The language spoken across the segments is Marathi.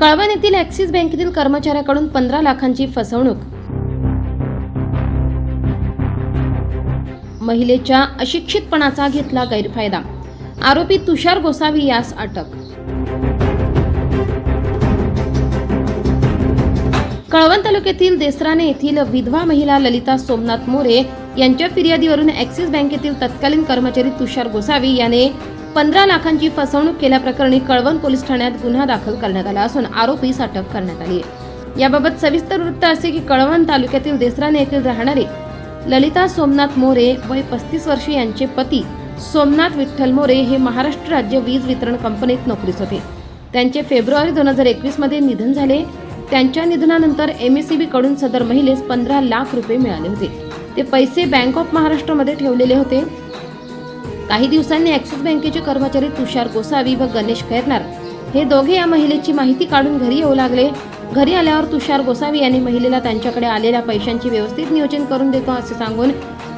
कळवण येथील ॲक्सिस बँकेतील कर्मचाऱ्याकडून पंधरा लाखांची फसवणूक. महिलेच्या अशिक्षितपणाचा घेतला गैरफायदा. आरोपी तुषार गोसावी यास अटक. कळवण तालुक्यातील देसराणे येथील विधवा महिला ललिता सोमनाथ मोरे यांच्या फिर्यादीवरून ॲक्सिस बँकेतील तत्कालीन कर्मचारी तुषार गोसावी याने पंधरा लाखांची फसवणूक केल्याप्रकरणी कळवण पोलीस ठाण्यात गुन्हा दाखल करण्यात आला असून आरोपीस अटक करण्यात आली आहे. याबाबत सविस्तर वृत्त असे की कळवण तालुक्यातील देसराने येथील राहणारे ललिता सोमनाथ मोरे वय पस्तीस वर्षे यांचे पती सोमनाथ विठ्ठल मोरे हे महाराष्ट्र राज्य वीज वितरण कंपनीत नोकरीस होते. त्यांचे फेब्रुवारी दोन हजार एकवीसमध्ये निधन झाले. त्यांच्या निधनानंतर एम एसकडून सदर महिलेस पंधरा लाख रुपये मिळाले होते. ते पैसे बँक ऑफ महाराष्ट्रमध्ये ठेवलेले होते. काही दिवसांनी ॲक्सिस बँकेचे कर्मचारी तुषार गोसावी व गणेश खैरनार हे दोघे या महिलेची माहिती काढून घरी येऊ लागले. घरी आल्यावर तुषार गोसावी यांनी महिलेला त्यांच्याकडे आलेल्या पैशांची व्यवस्थित नियोजन करून देतो असे सांगून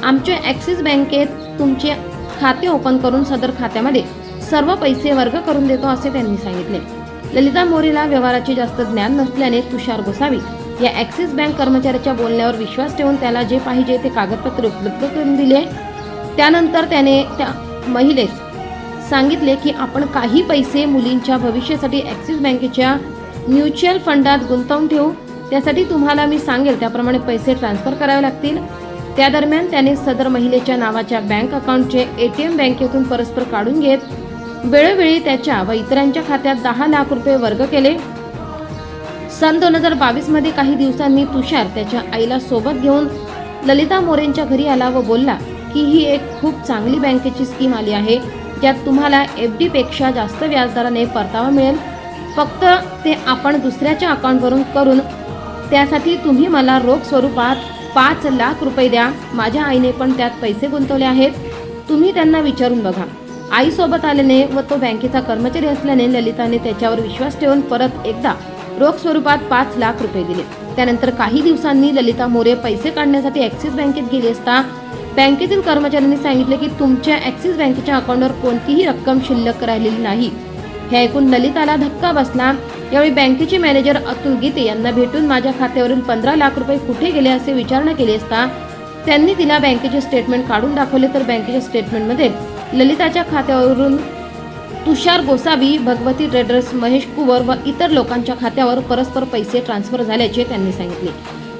आमच्या ॲक्सिस बँकेत तुमचे खाते ओपन करून सदर खात्यामध्ये सर्व पैसे वर्ग करून देतो असे त्यांनी सांगितले. ललिता मोरेला व्यवहाराचे जास्त ज्ञान नसल्याने तुषार गोसावी या ॲक्सिस बँक कर्मचाऱ्याच्या बोलण्यावर विश्वास ठेवून त्याला जे पाहिजे ते कागदपत्र उपलब्ध करून दिले. त्यानंतर त्याने त्या महिलेस. सांगितले की आपण काही पैसे मुलींच्या भविष्यासाठी ॲक्सिस बँकेच्या म्युच्युअल फंडात गुंतवून ठेवू. त्यासाठी तुम्हाला मी सांगेल त्याप्रमाणे पैसे ट्रान्सफर करावे लागतील. त्या दरम्यान त्याने सदर महिलेच्या नावाच्या बँक अकाउंटचे ए टी एम बँकेतून परस्पर काढून घेत वेळोवेळी त्याच्या व इतरांच्या खात्यात दहा लाख रुपये वर्ग केले. सन दोन हजार बावीसमध्ये काही दिवसांनी तुषार त्याच्या आईला सोबत घेऊन ललिता मोरेंच्या घरी आला व बोलला की ही एक खूप चांगली बँकेची स्कीम आली आहे ज्यात तुम्हाला एफ डीपेक्षा जास्त व्याजदराने परतावा मिळेल. फक्त ते आपण दुसऱ्याच्या अकाउंटवरून करून त्यासाठी तुम्ही मला रोख स्वरूपात पाच लाख रुपये द्या. माझ्या आईने पण त्यात पैसे गुंतवले आहेत. तुम्ही त्यांना विचारून बघा. आईसोबत आल्याने व तो बँकेचा कर्मचारी असल्याने ललिताने त्याच्यावर विश्वास ठेवून परत एकदा रोख स्वरूपात पाच लाख रुपये दिले. त्यानंतर काही दिवसांनी ललिता मोरे पैसे काढण्यासाठी ॲक्सिस बँकेत गेली असता बँकेतील कर्मचाऱ्यांनी सांगितले की तुमच्या ॲक्सिस बँकेच्या अकाउंटवर कोणतीही रक्कम शिल्लक राहिलेली नाही. हे ऐकून ललिताला धक्का बसला. यावेळी बँकेचे मॅनेजर अतुल गीते यांना भेटून माझ्या खात्यावरील पंधरा लाख रुपये कुठे गेले असे विचारणा केली असता त्यांनी तिला बँकेचे स्टेटमेंट काढून दाखवले तर बँकेच्या स्टेटमेंटमध्ये ललिताच्या खात्यावरून तुषार गोसावी भगवती ट्रेडर्स महेश कुवर व इतर लोकांच्या खात्यावर परस्पर पैसे ट्रान्सफर झाल्याचे त्यांनी सांगितले.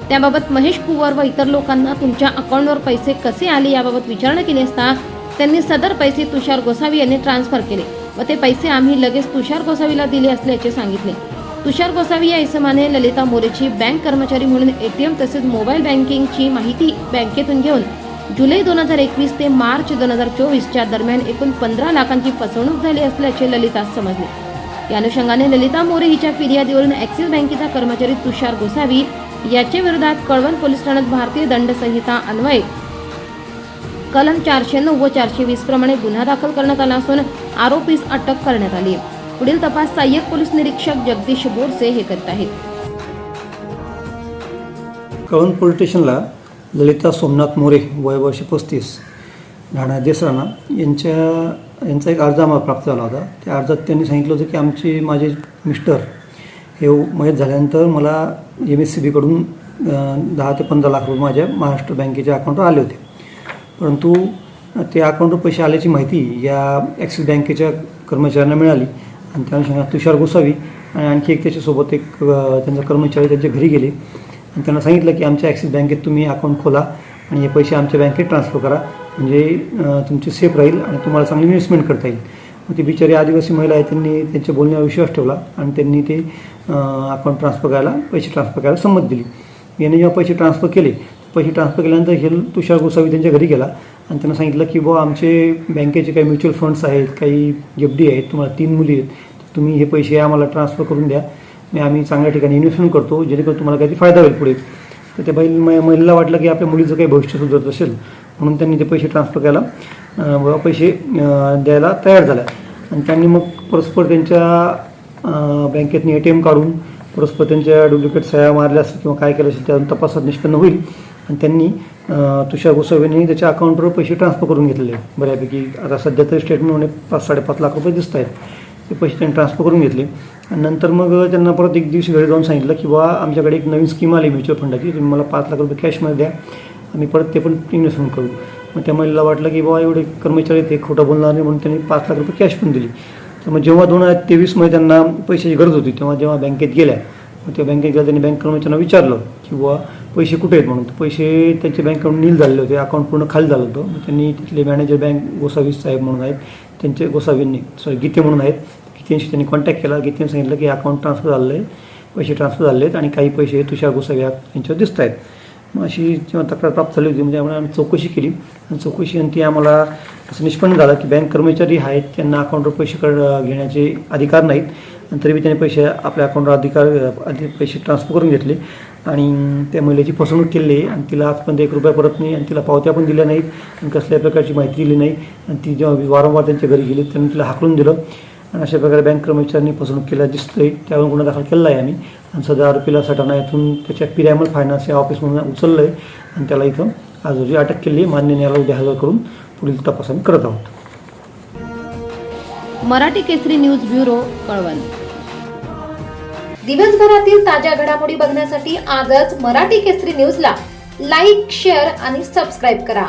त्याबाबत महेश कुवर व इतर लोकांना तुमच्या अकाउंटवर पैसे कसे आले याबाबत विचारणा केली असता त्यांनी सदर पैसे तुषार गोसावी यांनी ट्रान्सफर केले व ते पैसे आम्ही लगेच तुषार गोसावीला दिले असल्याचे सांगितले. तुषार गोसावी या इसमाने ललिता मोरेची बँक कर्मचारी म्हणून एटीएम तसेच मोबाईल बँकिंगची माहिती बँकेतून घेऊन जुलै दोन हजार एकवीस ते मार्च दोन हजार चोवीसच्या दरम्यान एकूण पंधरा लाखांची फसवणूक झाली असल्याचे ललितास समजले. या अनुषंगाने ललिता मोरे हिच्या फिर्यादीवरून ॲक्सिस बँकेचा कर्मचारी तुषार गोसावी याच्या विरोधात कळवण पोलीस ठाण्यात भारतीय दंड संहिता अन्वये. कलम चारशे नऊ व चारशे वीस प्रमाणे गुन्हा दाखल करण्यात आला असून आरोपीस अटक करण्यात आली. आहे पुढील तपास सहाय्यक पोलीस निरीक्षक जगदीश बोरसे हे करत आहेत. कळवण पोलीस स्टेशनला ललिता सोमनाथ मोरे वय वर्ष पस्तीस राणा देसराणा यांच्या यांचा एक अर्ज आम्हाला प्राप्त झाला होता. त्या अर्जात त्यांनी सांगितलं होतं की आमचे माझे मिस्टर हे मयत झाल्यानंतर मला एम एस सी बीकडून दहा ते पंधरा लाख रुपये माझ्या महाराष्ट्र बँकेच्या अकाउंटवर आले होते. परंतु ते अकाउंटवर पैसे आल्याची माहिती या ॲक्सिस बँकेच्या कर्मचाऱ्यांना मिळाली आणि त्या अनुषंगाने तुषार गोसावी आणि आणखी एक त्याच्यासोबत एक त्यांचा कर्मचारी त्यांच्या घरी गेले आणि त्यांना सांगितलं की आमच्या ॲक्सिस बँकेत तुम्ही अकाउंट खोला आणि हे पैसे आमच्या बँकेत ट्रान्सफर करा. म्हणजे तुमचे सेफ राहील आणि तुम्हाला चांगली इन्व्हेस्टमेंट करता येईल. मग ती बिचारी आदिवासी महिला आहे त्यांनी त्यांच्या बोलण्यावर विश्वास ठेवला आणि त्यांनी ते अकाउंट ट्रान्सफर करायला पैसे ट्रान्सफर करायला संमत दिली. याने जेव्हा पैसे ट्रान्सफर केले पैसे ट्रान्सफर केल्यानंतर हे तुषार गोसावी त्यांच्या घरी गेला आणि त्यांना सांगितलं की बुवा आमचे बँकेचे काही म्युच्युअल फंड्स आहेत काही एफ डी आहेत तुम्हाला तीन मुली आहेत तर तुम्ही हे पैसे आम्हाला ट्रान्सफर करून द्या. मी आम्ही चांगल्या ठिकाणी इन्व्हेस्टमेंट करतो जेणेकरून तुम्हाला काहीतरी फायदा होईल पुढे. तर त्या बैल महिलेला वाटलं की आपल्या मुलीचं काही भविष्य सुधारत असेल. म्हणून त्यांनी ते पैसे ट्रान्सफर करायला पैसे द्यायला तयार झाल्या. आणि त्यांनी मग परस्पर त्यांच्या बँकेतनी ए टी एम काढून परस्पर त्यांच्या डुप्लिकेट सह्या मारल्या असतील किंवा काय केलं असेल त्या तपासात निष्पन्न होईल. आणि त्यांनी तुषार गोसावींनी त्याच्या अकाउंटवर पैसे ट्रान्सफर करून घेतलेले बऱ्यापैकी आता सध्या तरी स्टेटमेंटमध्ये पाच साडेपाच लाख रुपये दिसत आहेत. ते पैसे त्यांनी ट्रान्सफर करून घेतले. आणि नंतर मग त्यांना परत एक दिवशी घरी जाऊन सांगितलं की बा आमच्याकडे एक नवीन स्कीम आली म्युच्युअल फंडाची तुम्ही मला पाच लाख रुपये कॅशमध्ये द्या. आम्ही परत ते पण इन्व्हेस्टमेंट करू. मग त्या महिलेला वाटलं की बाबा एवढे कर्मचारी ते खोटं बोलणार नाही. म्हणून त्यांनी पाच लाख रुपये कॅश पण दिली. तर मग जेव्हा दोन हजार तेवीसमध्ये त्यांना पैशाची गरज होती तेव्हा जेव्हा बँकेत गेल्या मग त्या बँकेत गेल्या त्यांनी बँक कर्मचाऱ्यांना विचारलं किंवा पैसे कुठे आहेत? म्हणून. पैसे त्यांच्या बँकेकडून नील झालेले होते अकाउंट पूर्ण खाली झालं होतं. मग त्यांनी तिथले मॅनेजर बँक गोसावी साहेब म्हणून आहेत त्यांचे गोसावींनी सॉरी गीते म्हणून आहेत गीतेंशी त्यांनी कॉन्टॅक्ट केला. गीतेने सांगितलं की अकाउंट ट्रान्सफर झालं आहे पैसे ट्रान्सफर झाले आहेत आणि काही पैसे तुषार गोसावी यांच्यावर दिसत आहेत अशी जेव्हा तक्रार प्राप्त झाली होती म्हणजे आम्हाला आम्ही चौकशी केली. आणि चौकशी आणि ती आम्हाला असं निष्पन्न झालं की बँक कर्मचारी आहेत त्यांना अकाउंटवर पैसे कड घेण्याचे अधिकार नाहीत. आणि तरी त्यांनी पैसे आपल्या अकाउंटवर अधिकार पैसे ट्रान्सफर करून घेतले. आणि त्या महिलेची फसवणूक केली. आहे आणि तिला आजपर्यंत एक रुपया परत नाही आणि तिला पावत्या पण दिल्या नाहीत. आणि कसल्याही प्रकारची माहिती दिली नाही. आणि ती जेव्हा वारंवार त्यांच्या घरी गेली त्यांनी तिला हाकलून दिलं. आणि अशा प्रकारे बँक कर्मचाऱ्यांनी फसवणूक केल्या दिसतंय त्यावर गुन्हा दाखल केला आहे आम्ही. आणि सध्या आरोपीला सटाणा येथून त्याच्या पिरॅमल फायनान्स या ऑफिसमधून उचललं आहे आणि त्याला इथं आज रोजी अटक केली आहे. मान्य न्यायालय उद्या हजर करून पुढील तपास आम्ही करत आहोत. Marathi Kesari news bureau Kalwan. दिवसभरातील ताज्या घडामोडी बघण्यासाठी आजच मराठी केसरी न्यूजला लाईक शेअर आणि सबस्क्राईब करा.